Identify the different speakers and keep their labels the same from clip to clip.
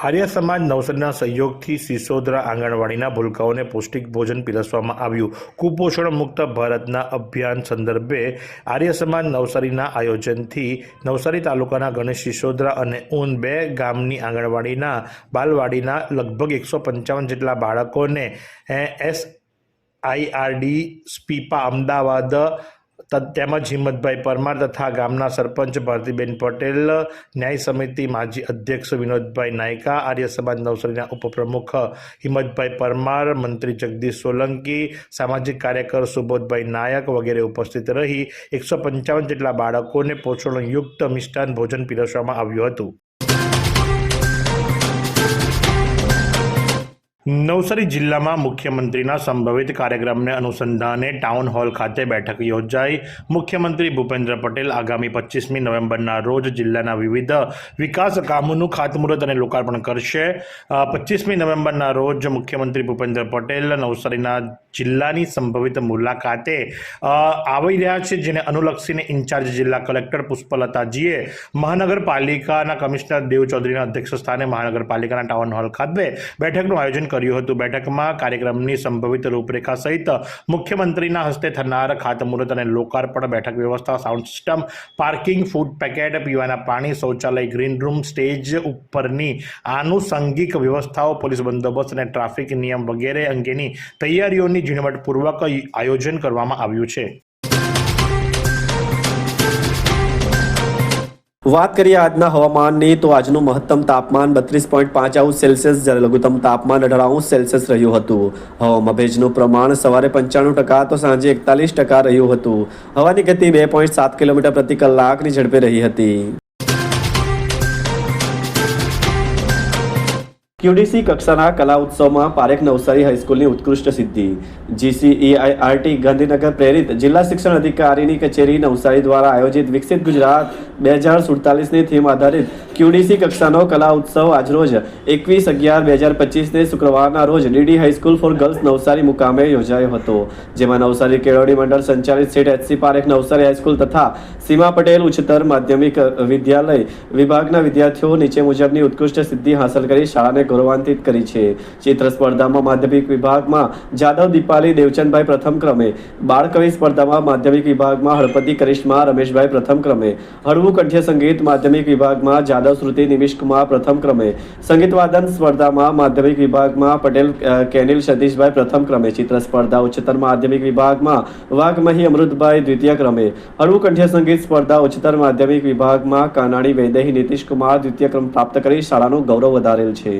Speaker 1: આર્ય સમાજ નવસારીના સહયોગથી સિસોદરા આંગણવાડીના ભૂલકાઓને પૌષ્ટિક ભોજન પીરસવામાં આવ્યું. કુપોષણ મુક્ત ભારતના અભિયાન સંદર્ભે આર્ય સમાજ નવસારીના આયોજનથી નવસારી તાલુકાના ગણેશ સિસોદરા અને ઊન બે ગામની આંગણવાડીના બાલવાડીના લગભગ એકસો પંચાવન જેટલા બાળકોને, એસ આઈઆરડી સ્પીપા, અમદાવાદ તેમજ હિંમતભાઈ પરમાર તથા ગામના સરપંચ ભારતીબેન પટેલ, ન્યાય સમિતિ માજી અધ્યક્ષ વિનોદભાઈ નાયકા, આર્ય સમાજ નવસારીના ઉપપ્રમુખ હિંમતભાઈ પરમાર, મંત્રી જગદીશ સોલંકી, સામાજિક કાર્યકર સુબોધભાઈ નાયક વગેરે ઉપસ્થિત રહી એકસો પંચાવન જેટલા બાળકોને પોષણયુક્ત મિષ્ટાન ભોજન પીરસવામાં આવ્યું હતું. નવસારી જિલ્લામાં મુખ્યમંત્રીના સંભવિત કાર્યક્રમને અનુસંધાને ટાઉન હોલ ખાતે બેઠક યોજાઈ. મુખ્યમંત્રી ભૂપેન્દ્ર પટેલ આગામી પચીસમી નવેમ્બરના રોજ જિલ્લાના વિવિધ વિકાસ કામોનું ખાતમુહૂર્ત અને લોકાર્પણ કરશે. પચીસમી નવેમ્બરના રોજ મુખ્યમંત્રી ભૂપેન્દ્ર પટેલ નવસારીના જિલ્લાની સંભવિત મુલાકાતે આવી રહ્યા છે જેને અનુલક્ષીને ઇન્ચાર્જ જિલ્લા કલેક્ટર પુષ્પલતાજીએ મહાનગરપાલિકાના કમિશનર દેવ ચૌધરીના અધ્યક્ષ સ્થાને મહાનગરપાલિકાના ટાઉન હોલ ખાતે બેઠકનું આયોજન કર્યું. હતું. બેઠકમાં કાર્યક્રમની સંભવિત રૂપરેખા સહિત મુખ્યમંત્રીના હસ્તે થનાર ખાતમુહૂર્ત અને લોકાર્પણ બેઠક વ્યવસ્થા, sound system, parking, food packet, પીવાના પાણી, શૌચાલય, ગ્રીન રૂમ, સ્ટેજ ઉપરની આનુષંગિક વ્યવસ્થાઓ, પોલીસ બંદોબસ્ત અને ટ્રાફિક નિયમ વગેરે અંગેની તૈયારીઓની ઝીણવટપૂર્વક આયોજન કરવામાં આવ્યું છે.
Speaker 2: વાત કરીએ આજના હવામાનની, તો આજનું મહત્તમ તાપમાન બત્રીસ પોઈન્ટ પાંચ અંશ સેલ્સિયસ, જ્યારે લઘુત્તમ તાપમાન અઢાર અંશ સેલ્સિયસ રહ્યું હતું. હવામાં ભેજનું પ્રમાણ સવારે પંચાણું ટકા તો સાંજે એકતાલીસ ટકા રહ્યું હતું. હવાની ગતિ બે પોઈન્ટ સાત કિલોમીટર પ્રતિ કલાકની ઝડપે રહી હતી. ક્યુડીસી કક્ષાના કલા ઉત્સવમાં પારેખ નવસારી હાઈસ્કૂલની ઉત્કૃષ્ટ સિદ્ધિ. જીસીઈઆઈઆરટી ગાંધીનગર પ્રેરિત જિલ્લા શિક્ષણ અધિકારીની કચેરી નવસારી દ્વારા આયોજિત વિકસિત ગુજરાત બે હજાર સુડતાલીસની થીમ આધારિત ક્યુડીસી કક્ષાનો કલા ઉત્સવ આજરોજ એકવીસ અગિયાર બે હજાર પચીસને શુક્રવારના રોજ DD high school for girls Navsari મુકામે યોજાયો હતો, જેમાં નવસારી કેળવણી મંડળ સંચાલિત Sheth HC Parekh Navsari high school તથા સીમા પટેલ ઉચ્ચતર માધ્યમિક વિદ્યાલય વિભાગના વિદ્યાર્થીઓ નીચે મુજબની ઉત્કૃષ્ટ સિદ્ધિ હાંસલ કરી શાળાને ગૌરવાન્વિત કરી છે. ચિત્ર સ્પર્ધામાં માધ્યમિક વિભાગમાં જાદવ દીપાલી, દેવચંદભાઈ પ્રથમ ક્રમે, બાળકવિ સ્પર્ધામાં માધ્યમિક વિભાગમાં હળપતિ કરિશ્મા, રમેશભાઈ પ્રથમ ક્રમે, હળવું કંઠ્ય સંગીત માધ્યમિક વિભાગમાં જાદવ શ્રુતિ નિમિષકુમાર પ્રથમ ક્રમે. સંગીત સ્પર્ધામાં માધ્યમિક વિભાગમાં પટેલ કેનિલ સતીશભાઈ પ્રથમ ક્રમે. ચિત્ર સ્પર્ધા ઉચ્ચતર માધ્યમિક વિભાગમાં વાઘમહી અમૃતભાઈ દ્વિતીય ક્રમે. હળવું સંગીત સ્પર્ધા ઉચ્ચતર માધ્યમિક વિભાગમાં કાનાણી વૈદેહી નીતિશકુમાર દ્વિતીય ક્રમ પ્રાપ્ત કરી શાળાનું ગૌરવ વધારેલ છે.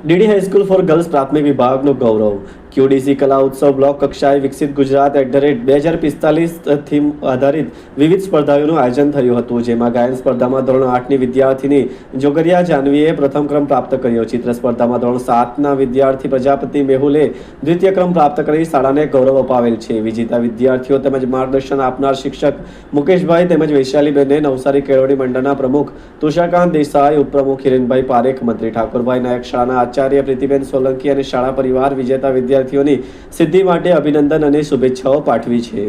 Speaker 2: ડીડી હાઈસ્કૂલ ફોર ગર્લ્સ પ્રાથમિક વિભાગનું ગૌરવ. ક્યુડીસી કલા ઉત્સવ બ્લોક કક્ષાએ વિકસિત ગુજરાત એટ ધ રેટ બે હજાર પિસ્તાલીસ થીમ આધારિત વિવિધ સ્પર્ધાઓનું આયોજન થયું હતું, જેમાં ગાયન સ્પર્ધામાં ધોરણ આઠની વિદ્યાર્થીની જોગરિયા જાનવીએ પ્રથમ ક્રમ પ્રાપ્ત કર્યો. ચિત્ર સ્પર્ધામાં ધોરણ સાતના વિદ્યાર્થી પ્રજાપતિ મેહુલે દ્વિતીય ક્રમ પ્રાપ્ત કરી શાળાને ગૌરવ અપાવેલ છે. વિજેતા વિદ્યાર્થીઓ તેમજ માર્ગદર્શન આપનાર શિક્ષક મુકેશભાઈ તેમજ વૈશાલીબેને નવસારી કેળવણી મંડળના પ્રમુખ તુષારકાંત દેસાઈ, ઉપપ્રમુખ હિરેનભાઈ પારેખ, મંત્રી ઠાકોરભાઈ નાયક, શાળાના આચાર્ય પ્રીતિબેન સોલંકી અને શાળા પરિવાર વિજેતા વિદ્યાર્થીઓની સિદ્ધિ માટે અભિનંદન અને શુભેચ્છાઓ પાઠવી છે.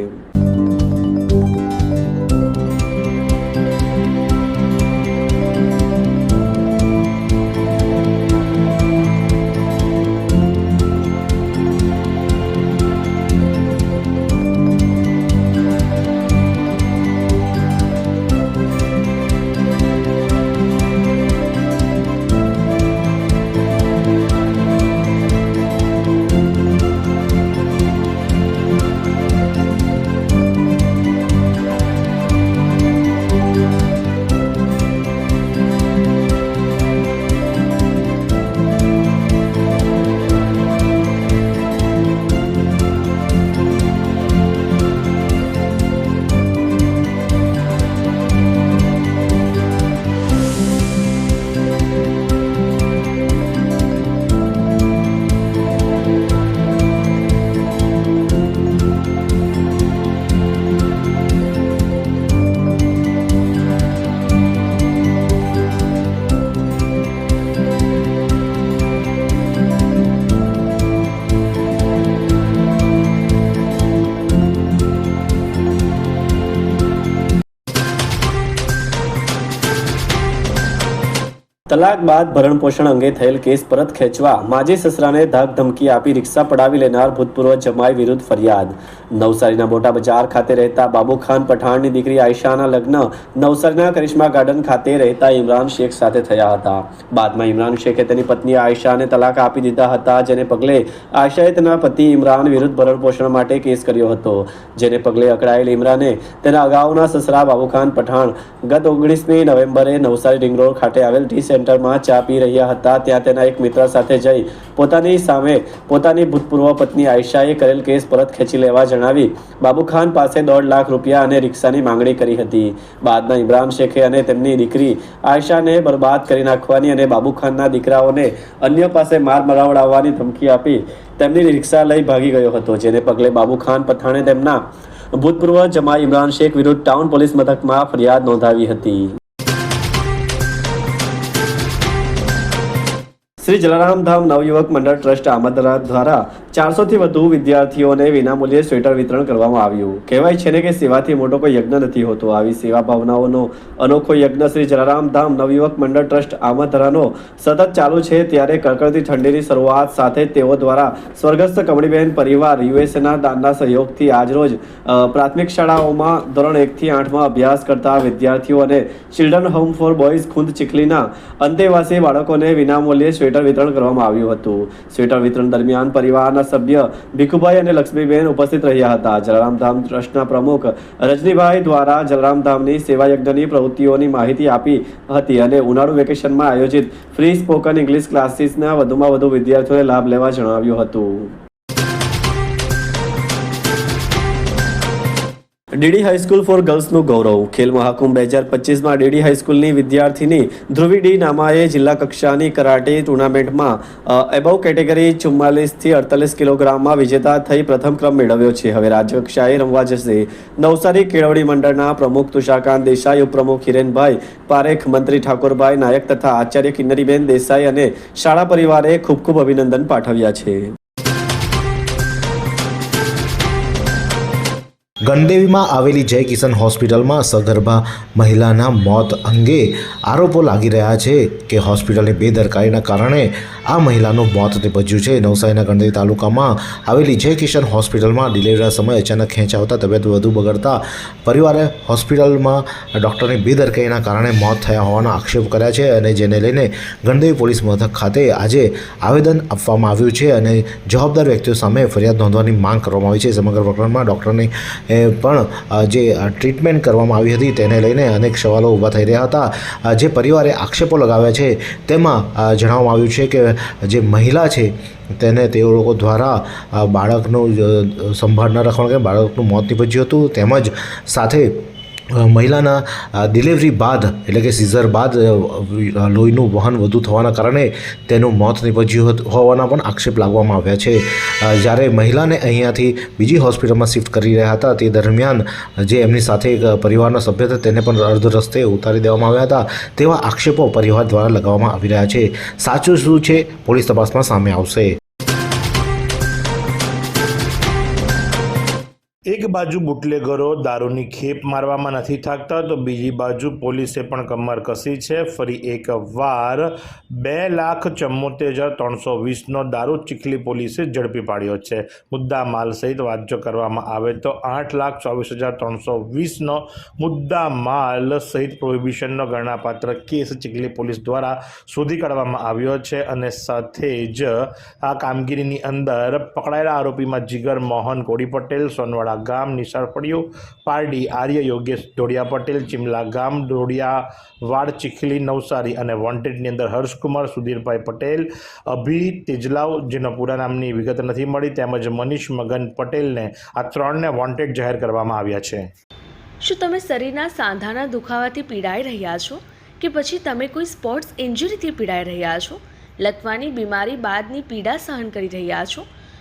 Speaker 2: તલાક બાદ ભરણપોષણ અંગે થયેલ કેસ પરત ખેંચવા માજી સસરાને ધાક ધમકી આપી રિક્ષા પડાવી લેનાર ભૂતપૂર્વ જમાઈ વિરુદ્ધ ફરિયાદ. નવસારીના મોટા બજાર ખાતે રહેતા બાબુખાન પઠાણની દીકરી આયશાના લગ્ન નવસારીના કરિશ્મા ગાર્ડન ખાતે રહેતા ઇમરાન શેખ સાથે થયા હતા. બાદમાં ઇમરાન શેખે તેની પત્ની આયશાને તલાક આપી દીધા હતા, જેને પગલે આયશાએ તેના પતિ ઇમરાન વિરુદ્ધ ભરણપોષણ માટે કેસ કર્યો હતો. જેને પગલે અકળાયેલ ઇમરાને તેના અગાઉના સસરા બાબુખાન પઠાણ ગત ઓગણીસમી નવેમ્બરે નવસારી ડિંગરોળ ખાતે આવેલ ટી સેન્ટરમાં ચા પી રહ્યા હતા. ત્યાં તેના એક મિત્ર સાથે જઈ પોતાની સામે પોતાની ભૂતપૂર્વ પત્ની આયશાએ કરેલ કેસ પરત ખેંચી લેવા જણાવી બાબુખાન પાસે દોઢ લાખ રૂપિયા અને રિક્ષાની માંગણી કરી હતી. બાદમાં ઇમરાન શેખે અને તેમની દીકરી આયશાને બરબાદ કરી નાખવાની અને બાબુખાનના દીકરાઓને અન્ય પાસે માર મરાવડાવવાની ધમકી આપી તેમની રિક્ષા લઈ ભાગી ગયો હતો, જેને પગલે બાબુખાન પઠાણે તેમના ભૂતપૂર્વ જમા ઇમરાન શેખ વિરુદ્ધ ટાઉન પોલીસ મથકમાં ફરિયાદ નોંધાવી હતી. શ્રી જલારામ ધામ નવયુવક મંડળ ટ્રસ્ટ આમદરા દ્વારા ચારસોથી વધુ વિદ્યાર્થીઓને વિનામૂલ્યે સ્વેટર વિતરણ કરવામાં આવ્યું. કહેવાય છે ને કે સેવાથી મોટો કોઈ યજ્ઞ નથી હોતો. આવી સેવા ભાવનાઓનો અનોખો યજ્ઞ શ્રી જલારામ ધામ નવયુવક મંડળ ટ્રસ્ટ આમદરાનો સતત ચાલુ છે ત્યારે કડકડતી ઠંડીની શરૂઆત સાથે તેઓ દ્વારા સ્વર્ગસ્થ કમળીબેન પરિવાર યુએસએના દાનના સહયોગથી આજરોજ પ્રાથમિક શાળાઓમાં ધોરણ એકથી આઠમાં અભ્યાસ કરતા વિદ્યાર્થીઓ અને children home for boys Khund ચીખલીના અંતેવાસી બાળકોને વિનામૂલ્યે સ્વેટર વિતરણ કરવામાં આવ્યું હતું. સ્વેટર વિતરણ દરમિયાન પરિવારના સભ્ય ભીખુભાઈ અને લક્ષ્મીબેન ઉપસ્થિત રહ્યા હતા. જલારામધામ ટ્રસ્ટના પ્રમુખ રજનીભાઈ દ્વારા જલારામધામની સેવાયજ્ઞની સેવા યજ્ઞની પ્રવૃત્તિઓની માહિતી આપી હતી અને ઉનાળુ વેકેશનમાં આયોજિત ફ્રી સ્પોકન ઇંગ્લિશ ક્લાસીસના વધુમાં વધુ વિદ્યાર્થીઓને લાભ લેવા જણાવ્યું હતું. ડીડી હાઈસ્કૂલ ફોર ગર્લ્સનું ગૌરવ. ખેલ મહાકુંભ બે હજાર પચીસમાં ડીડી હાઈસ્કૂલની વિદ્યાર્થીની ધ્રુવી ડી નામાએ જિલ્લા કક્ષાની કરાટે ટુર્નામેન્ટમાં એબવ કેટેગરી ચુમ્માલીસથી અડતાલીસ કિલોગ્રામમાં વિજેતા થઈ પ્રથમ ક્રમ મેળવ્યો છે. હવે રાજ્યકક્ષાએ રમવા જશે. નવસારી કેળવણી મંડળના પ્રમુખ તુષારકાંત દેસાઈ, ઉપપ્રમુખ હિરેનભાઈ પારેખ, મંત્રી ઠાકોરભાઈ નાયક તથા આચાર્ય કિન્નરીબેન દેસાઈ અને શાળા પરિવારે ખૂબ ખૂબ અભિનંદન પાઠવ્યા છે.
Speaker 3: ગણદેવીમાં આવેલી જય કિશન હોસ્પિટલમાં સગર્ભા મહિલાના મોત અંગે આરોપો લાગી રહ્યા છે કે હોસ્પિટલની બેદરકારીના કારણે આ મહિલાનું મોત નિપજ્યું છે. નવસારીના ગણદેવી તાલુકામાં આવેલી જય કિશન હોસ્પિટલમાં ડિલિવરીના સમયે અચાનક ખેંચાવતા તબિયત વધુ બગડતા પરિવારે હોસ્પિટલમાં ડૉક્ટરની બેદરકારીના કારણે મોત થયા હોવાનો આક્ષેપ કર્યા છે અને જેને લઈને ગણદેવી પોલીસ મથક ખાતે આજે આવેદન આપવામાં આવ્યું છે અને જવાબદાર વ્યક્તિઓ સામે ફરિયાદ નોંધવાની માંગ કરવામાં આવી છે. સમગ્ર પ્રકરણમાં ડૉક્ટરની પણ જે ટ્રીટમેન્ટ કરવામાં આવી હતી તેને લઈને અનેક સવાલો ઊભા થઈ રહ્યા હતા. જે પરિવારે આક્ષેપો લગાવ્યા છે તેમાં જણાવવામાં આવ્યું છે કે જે મહિલા છે તેને તેઓ લોકો દ્વારા બાળકનું સંભાળ ન રાખવાનું કે બાળકનું મોત નીપજ્યું હતું. તેમજ સાથે મહિલાના ડિલિવરી બાદ, એટલે કે સિઝર બાદ લોહીનું વહન વધુ થવાના કારણે તેનું મોત નીપજ્યું હોવાના પણ આક્ષેપ લાગવામાં આવ્યા છે. જ્યારે મહિલાને અહીંયાથી બીજી હોસ્પિટલમાં શિફ્ટ કરી રહ્યા હતા, તે દરમિયાન જે એમની સાથે પરિવારના સભ્ય હતા, તેને પણ અર્ધ રસ્તે ઉતારી દેવામાં આવ્યા હતા, તેવા આક્ષેપો પરિવાર દ્વારા લગાવવામાં આવી રહ્યા છે. સાચું શું છે? પોલીસ તપાસમાં સામે આવશે.
Speaker 1: એક બાજુ બુટલેગરો દારૂની ખેપ મારવામાં નથી થાકતા, તો બીજી બાજુ પોલીસે પણ કમર કસી છે. ફરી એક વાર બે લાખ ચુમ્મોતેર હજાર ત્રણસો વીસનો દારૂ ચીખલી પોલીસે ઝડપી પાડ્યો છે. મુદ્દા માલ સહિત જો કરવામાં આવે તો આઠ લાખ ચોવીસ હજાર ત્રણસો વીસનો મુદ્દા માલ સહિત પ્રોહિબિશનનો ગણનાપાત્ર કેસ ચીખલી પોલીસ દ્વારા શોધી કાઢવામાં આવ્યો છે અને સાથે જ આ કામગીરીની અંદર પકડાયેલા આરોપીમાં જીગર મોહન, કોડી પટેલ, સોનવાડા ગામ નિશાળ પડ્યું. પારડી આર્ય યોગેશ ડોડિયા પટેલ ચિમલા ગામ ઢોળિયા વાડ ચીખલી નવસારી અને વોન્ટેડની અંદર હર્ષકુમાર, સુધીરભાઈ પટેલ, અભી તેજલાવ, જેનો પૂરા નામની વિગત નથી મળી, તેમજ મનીષ મગન પટેલને આ ત્રણને વોન્ટેડ જાહેર કરવામાં આવ્યા છે.
Speaker 4: શું તમે શરીરના સાંધાના દુખાવાથી પીડાઈ રહ્યા છો? કે પછી તમે કોઈ સ્પોર્ટ્સ ઇન્જરીથી પીડાઈ રહ્યા છો? લકવાની બીમારી બાદની પીડા સહન કરી રહ્યા છો?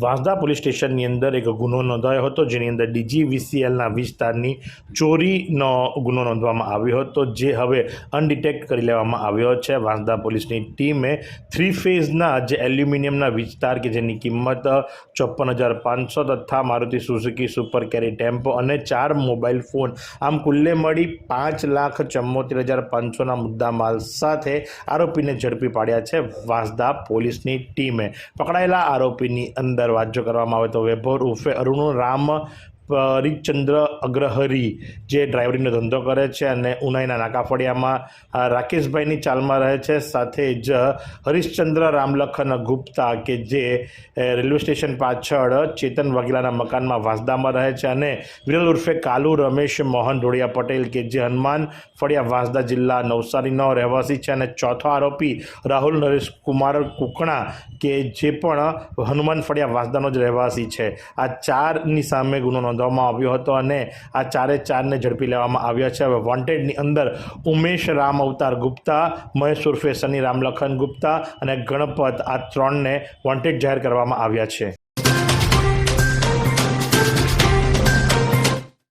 Speaker 1: વાંસદા પોલીસ સ્ટેશનની અંદર એક ગુનો નોંધાયો હતો, જેની અંદર ડીજીવીસીએલના વિસ્તારની ચોરીનો ગુનો નોંધવામાં આવ્યો હતો, જે હવે અનડિટેક્ટ કરી લેવામાં આવ્યો છે. વાંસદા પોલીસની ટીમે થ્રી ફેઝના જે એલ્યુમિનિયમના વિસ્તાર કે જેની કિંમત ચોપન હજાર પાંચસો તથા Maruti Suzuki super carry tempo અને ચાર મોબાઈલ ફોન, આમ કુલ્લે મળી પાંચ લાખ ચુમ્મોતેર હજાર પાંચસોના મુદ્દા માલ સાથે આરોપીને ઝડપી પાડ્યા છે વાંસદા પોલીસની ટીમે. પકડાયેલા આરોપીની અંદર વાંચો કરવામાં આવે તો વૈભવ ઉર્ફે અરુણ રામ પરિચંદ્ર અગ્રહરી, જે ડ્રાઇવરીનો ધંધો કરે છે અને ઉનાઈના નાકાફળિયામાં રાકેશભાઈની ચાલમાં રહે છે. સાથે જ હરિશ્ચંદ્ર રામલખન ગુપ્તા કે જે રેલવે સ્ટેશન પાછળ ચેતન વાઘેલાના મકાનમાં વાંસદામાં રહે છે અને વિરલ ઉર્ફે કાલુ રમેશ મોહન ઢોળિયા પટેલ કે જે હનુમાન ફળિયા વાંસદા જિલ્લા નવસારીનો રહેવાસી છે. અને ચોથો આરોપી રાહુલ નરેશ કુમાર કુકણા કે જે પણ હનુમાન ફળિયા વાંસદાનો જ રહેવાસી છે. આ ચારની સામે ગુનો નોંધવામાં આવ્યો હતો અને આ ચારે ચારને ઝડપી લેવામાં આવ્યા છે. હવે વોન્ટેડની અંદર ઉમેશ રામ અવતાર ગુપ્તા, મહેશ ઉર્ફે સની રામલખન ગુપ્તા અને ગણપત આ ત્રણને વોન્ટેડ જાહેર કરવામાં આવ્યા છે.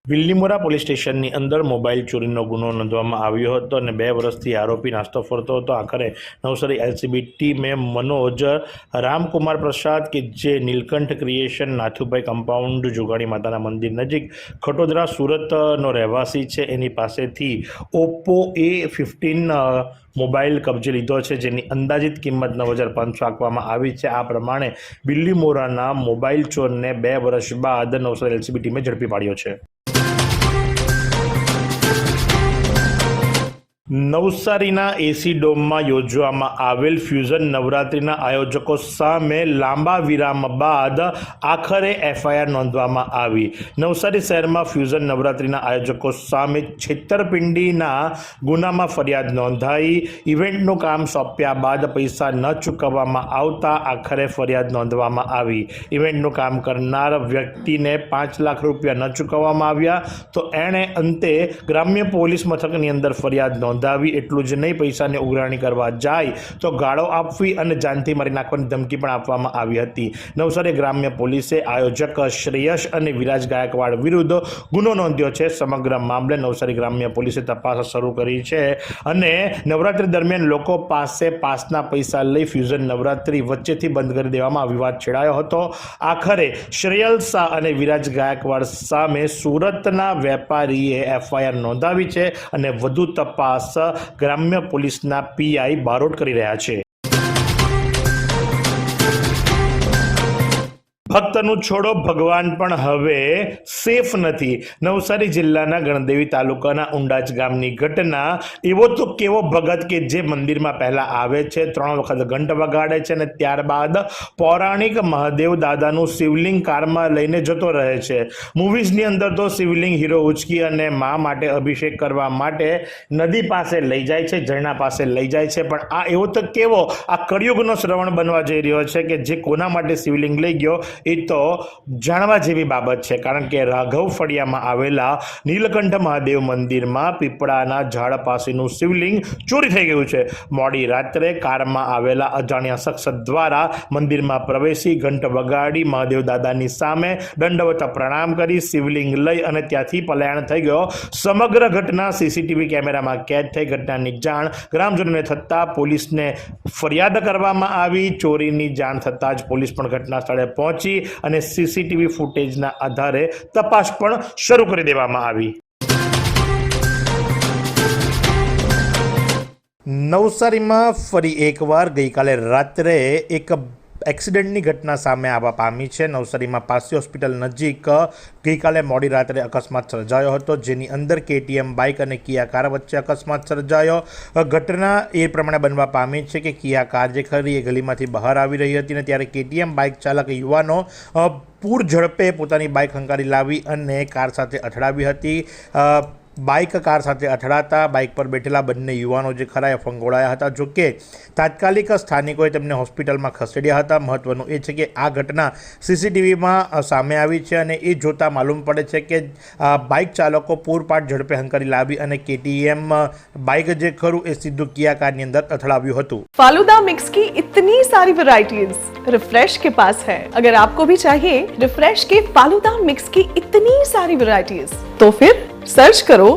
Speaker 1: વિલ્લીમોરા પોલીસ સ્ટેશનની અંદર મોબાઈલ ચોરીનો ગુનો નોંધવામાં આવ્યો હતો અને બે વર્ષથી આરોપી નાસ્તો ફરતો હતો. આખરે નવસારી એલસીબી ટીમે મનોજ રામકુમાર પ્રસાદ કે જે નીલકંઠ ક્રિએશન, નાથુભાઈ કમ્પાઉન્ડ જુગાડી માતાના મંદિર નજીક ખટોદરા સુરતનો રહેવાસી છે. એની પાસેથી ઓપ્પો એ ફિફ્ટીન મોબાઈલ કબજે લીધો છે, જેની અંદાજિત કિંમત નવ હજાર પાંચસો આપવામાં આવી છે. આ પ્રમાણે બિલ્લીમોરાના મોબાઈલ ચોરને બે વર્ષ બાદ નવસારી એલસીબી ટીમે ઝડપી પાડ્યો છે. નવસારીના એસી ડોમમાં યોજવામાં આવેલ ફ્યુઝન નવરાત્રિના આયોજકો સામે લાંબા વિરામ બાદ આખરે એફઆઈઆર નોંધવામાં આવી. નવસારી શહેરમાં ફ્યુઝન નવરાત્રિના આયોજકો સામે છેતરપિંડીના ગુનામાં ફરિયાદ નોંધાઈ. ઇવેન્ટનું કામ સોંપ્યા બાદ પૈસા ન ચૂકવવામાં આવતા આખરે ફરિયાદ નોંધવામાં આવી. ઇવેન્ટનું કામ કરનાર વ્યક્તિને પાંચ લાખ રૂપિયા ન ચૂકવવામાં આવ્યા. તો એણે અંતે ગ્રામ્ય પોલીસ મથકની અંદર ફરિયાદ નોંધાવી એટલું જ નહીં, પૈસાની ઉઘરાણી કરવા જાય તો ગાળો આપવી અને જાનથી મારી નાખવાની ધમકી પણ આપવામાં આવી હતી. નવસારી ગ્રામ્ય પોલીસે આયોજક શ્રેયસ અને વિરાજ ગાયકવાડ વિરુદ્ધ ગુનો નોંધ્યો છે. સમગ્ર મામલે નવસારી ગ્રામ્ય પોલીસે તપાસ શરૂ કરી છે અને નવરાત્રી દરમિયાન લોકો પાસે પાસના પૈસા લઈ ફ્યુઝન નવરાત્રી વચ્ચેથી બંધ કરી દેવામાં વિવાદ છેડાયો હતો. આખરે શ્રેયલ શાહ અને વિરાજ ગાયકવાડ સામે સુરતના વેપારીએ એફઆઈઆર નોંધાવી છે અને વધુ તપાસ ગ્રામ્ય પોલીસના પીઆઈ બારોટ કરી રહ્યા છે. ભક્તનું છોડો ભગવાન પણ હવે સેફ નથી. નવસારી જિલ્લાના ગણદેવી તાલુકાના ઉંડાચ ગામની ઘટના એવો તો કેવો ભગત કે જે મંદિરમાં પહેલા આવે છે, ત્રણ વખત ઘંટ વગાડે છે અને ત્યારબાદ પૌરાણિક મહાદેવ દાદાનું શિવલિંગ કારમાં લઈને જતો રહે છે. મૂવીઝની અંદર તો શિવલિંગ હીરો ઉચકી અને મા માટે અભિષેક કરવા માટે નદી પાસે લઈ જાય છે, ઝરણા પાસે લઈ જાય છે. પણ આ એવો તો કેવો, આ કળિયુગનો શ્રવણ બનવા જઈ રહ્યો છે કે જે કોના માટે શિવલિંગ લઈ ગયો એ તો જાણવા જેવી બાબત છે. કારણ કે રાઘવ ફળિયામાં આવેલા નીલકંઠ મહાદેવ મંદિરમાં પીપળાના ઝાડ પાસેનું શિવલિંગ ચોરી થઈ ગયું છે. મોડી રાત્રે કારમાં આવેલા અજાણ્યા શખ્સ દ્વારા મંદિરમાં પ્રવેશી ઘંટ વગાડી મહાદેવ દાદાની સામે દંડવત પ્રણામ કરી શિવલિંગ લઈ અને ત્યાંથી પલાયણ થઈ ગયો. સમગ્ર ઘટના સીસીટીવી કેમેરામાં કેદ થઈ. ઘટનાની જાણ ગ્રામજનોને થતાં પોલીસને ફરિયાદ કરવામાં આવી. ચોરીની જાણ થતાં જ પોલીસ પણ ઘટના સ્થળે પહોંચી અને સીસીટીવી ફૂટેજના આધારે તપાસ પણ શરૂ કરી દેવામાં આવી. નવસારીમાં ફરી એકવાર ગઈકાલે રાત્રે એક એક્સિડન્ટની ઘટના સામે આવવા પામી છે. નવસારીમાં પાસી હોસ્પિટલ નજીક, ગઈકાલે મોડી રાત્રે અકસ્માત સર્જાયો હતો, જેની અંદર કેટીએમ, બાઇક અને કિયા કાર વચ્ચે અકસ્માત સર્જાયો. ઘટના એ પ્રમાણે બનવા પામી છે કે કિયા કાર જે ખરી એ ગલીમાંથી બહાર આવી રહી હતી અને ત્યારે કેટીએમ બાઇક ચાલક યુવાનો પૂર ઝડપે પોતાની બાઇક હંકારી લાવી અને કાર સાથે અથડાવી હતી. બાઇક કાર સાથે અથડાતા બાઇક પર બેઠેલા બંને યુવાનો જે ખરા એ ફંગોળાયા હતા જો કે તાત્કાલિક સ્થાનિકોએ તેમને હોસ્પિટલમાં ખસેડ્યા હતા મહત્વનું એ છે કે આ ઘટના સીસીટીવીમાં સામે આવી છે અને એ જોતાં માલુમ પડે છે કે અ, બાઇક ચાલકો પૂરપાટ ઝડપે હંકારી લાવી અને કેટીએમ બાઇક જે ખરું એ સીધું કિયા કારની અંદર અથડાવ્યું હતું
Speaker 5: फालूदा मिक्स की इतनी सारी वैरायटीज रिफ्रेश के पास है अगर आपको भी चाहिए रिफ्रेश के फालूदा मिक्स की इतनी सारी वैरायटीज तो फिर સર્ચ કરો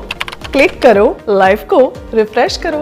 Speaker 5: ક્લિક કરો લાઈવ કો રિફ્રેશ કરો.